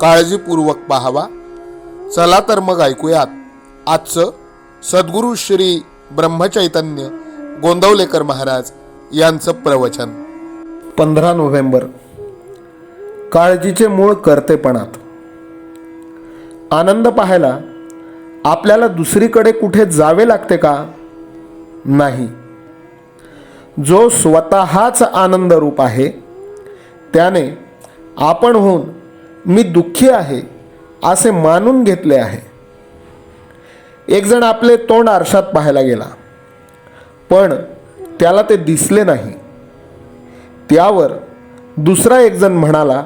काळजीपूर्वक पाहावा. चला तर मग ऐकूयात. आजचं सद्गुरू श्री ब्रह्मचैतन्य गोंदवलेकर महाराज यांचं प्रवचन. पंधरा नोव्हेंबर. काळजीचे मूळ कर्तेपणात. आनंद पाहायला आपल्याला दुसरीकडे कुठे जावे लागते का? नाही. जो स्वतःच आनंद रूप आहे त्याने आपण होऊन मी दुःखी आहे असे मानून घेतले आहे. एकजण आपले तोंड आरशात पाहायला गेला. पण त्याला ते दिसले नाही. त्यावर दुसरा एकजण म्हणाला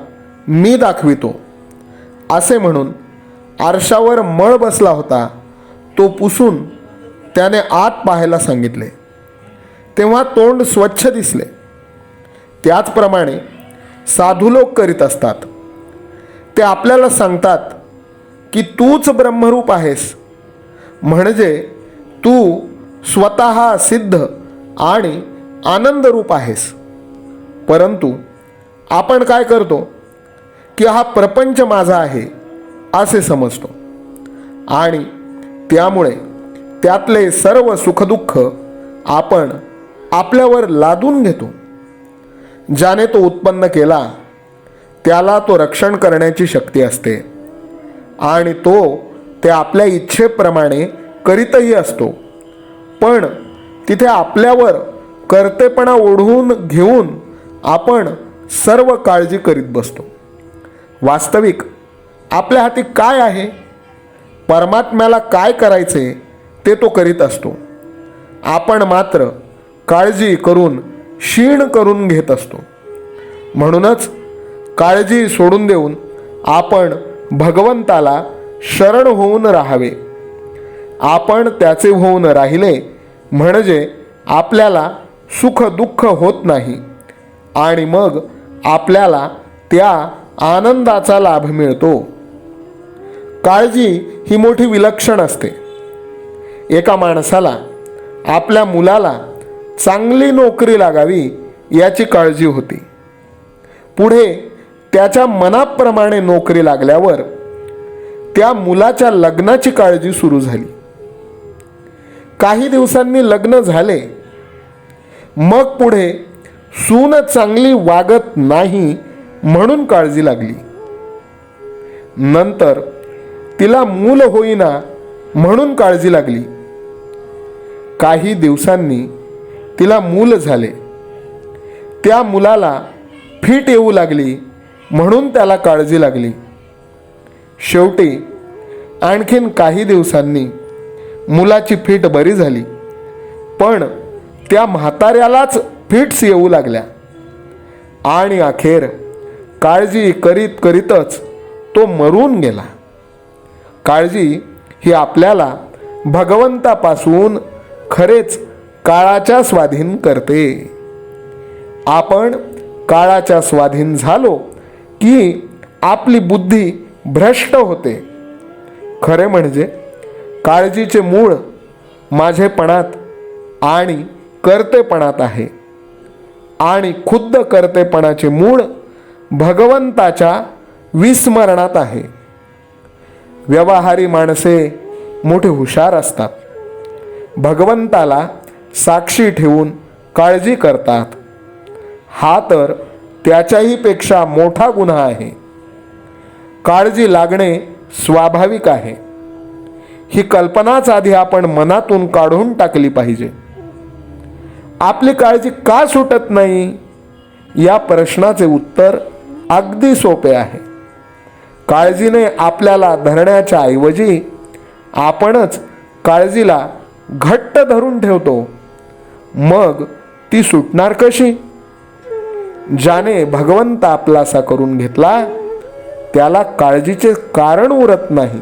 मी दाखवितो. असे म्हणून आरशावर मळ बसला होता. तो पुसून त्याने आत पाहायला सांगितले. तेव्हा तोंड स्वच्छ दिसले. त्याचप्रमाणे साधू लोक करीत असतात. ते आपल्याला सांगतात की तूच ब्रह्मरूप आहेस. म्हणजे तू स्वतः सिद्ध आणि आनंदरूप आहेस. परंतु आपण काय करतो की हा प्रपंच माझा आहे असे समजतो. आणि त्यामुळे त्यातले सर्व सुखदुःख आपण आपल्यावर लादून घेतो. ज्याने तो उत्पन्न केला त्याला तो रक्षण करण्याची शक्ती असते. आणि तो ते आपल्या इच्छेप्रमाणे करीतही असतो. पण तिथे आपल्यावर कर्तेपणा ओढवून घेऊन आपण सर्व काळजी करीत बसतो. वास्तविक आपल्या हाती काय आहे? परमात्म्याला काय करायचे ते तो करीत असतो. आपण मात्र काळजी करून क्षीण करून घेत असतो. म्हणूनच काळजी सोडून देऊन आपण भगवंताला शरण होऊन राहावे. आपण त्याचे होऊन राहिले म्हणजे आपल्याला सुख दुःख होत नाही आणि मग आपल्याला त्या आनंदाचा लाभ मिळतो. काळजी ही मोठी विलक्षण असते. एका माणसाला आपल्या मुलाला चांगली नोकरी लागावी याची काळजी होती. पुढे त्याच्या मनाप्रमाणे नोकरी लागल्यावर त्या मुलाच्या लग्नाची काळजी सुरू झाली. काही दिवसांनी लग्न झाले. मग पुढे सून चांगली वागत नाही म्हणून काळजी लागली. नंतर तिला मूल होईना म्हणून काळजी लागली. काही दिवसांनी तिला मूल झाले. त्या मुलाला फिट येऊ लागली. म्हणून त्याला काळजी लागली. शेवटी आणखीन काही दिवसांनी मुलाची फीट बरी झाली. पण त्या म्हाताऱ्यालाच फिट्स येऊ लागल्या. आणि अखेर काळजी करीत करीतच तो मरून गेला. काळजी ही आपल्याला भगवंतापासून खरेच काळाच्या स्वाधीन करते. आपण काळाच्या स्वाधीन झालो की आपली बुद्धी भ्रष्ट होते. खरे म्हणजे काळजीचे मूळ माझेपणात आणि कर्तेपणात आहे. आणि खुद्द कर्तेपणाचे मूळ भगवंताच्या विस्मरणात आहे. व्यवहारी माणसे मोठे हुशार असतात. भगवंताला साक्षी ठेवून काळजी करतात. हा तर त्याच्याही पेक्षा मोठा गुन्हा आहे. काळजी लागणे स्वाभाविक आहे. ही कल्पनाच आधी आपण मनातून काढून टाकली पाहिजे. आपली काळजी का सुटत नाही? या प्रश्नाचे उत्तर अगदी सोपे आहे. काळजीने आपल्याला धरण्याच्या ऐवजी आपणच काळजीला घट्ट धरून ठेवतो. मग ती सुटणार कशी? ज्याने भगवंत आपलासा करून घेतला त्याला काळजीचे कारण उरत नाही.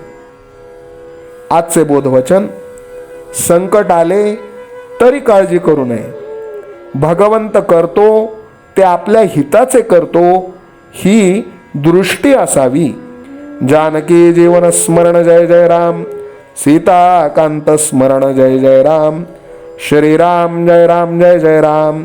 आजचे बोधवचन संकट आले तरी काळजी करू नये. भगवंत करतो ते आपल्या हिताचे करतो ही दृष्टी असावी. जानकी जीवन स्मरण जय जय राम सीताकांत स्मरण जय जय राम श्रीराम जय राम जय जय राम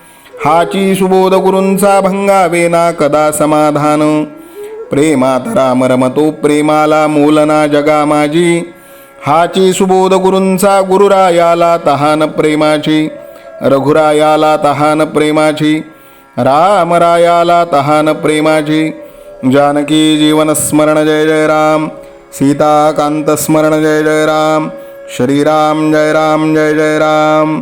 हाची सुबोध गुरूंचा भंगावेना कदा समाधान? प्रेमात राम रमतो प्रेमाला मोलना जगा माझी. हाची सुबोध गुरूंचा गुरुरायाला तहान प्रेमाची. रघुरायाला तहान प्रेमाची. रामरायाला तहान प्रेमाची. जानकी जीवन स्मरण जय जय राम. सीताकांत स्मरण जय जय राम. श्रीराम जय राम जय जय राम.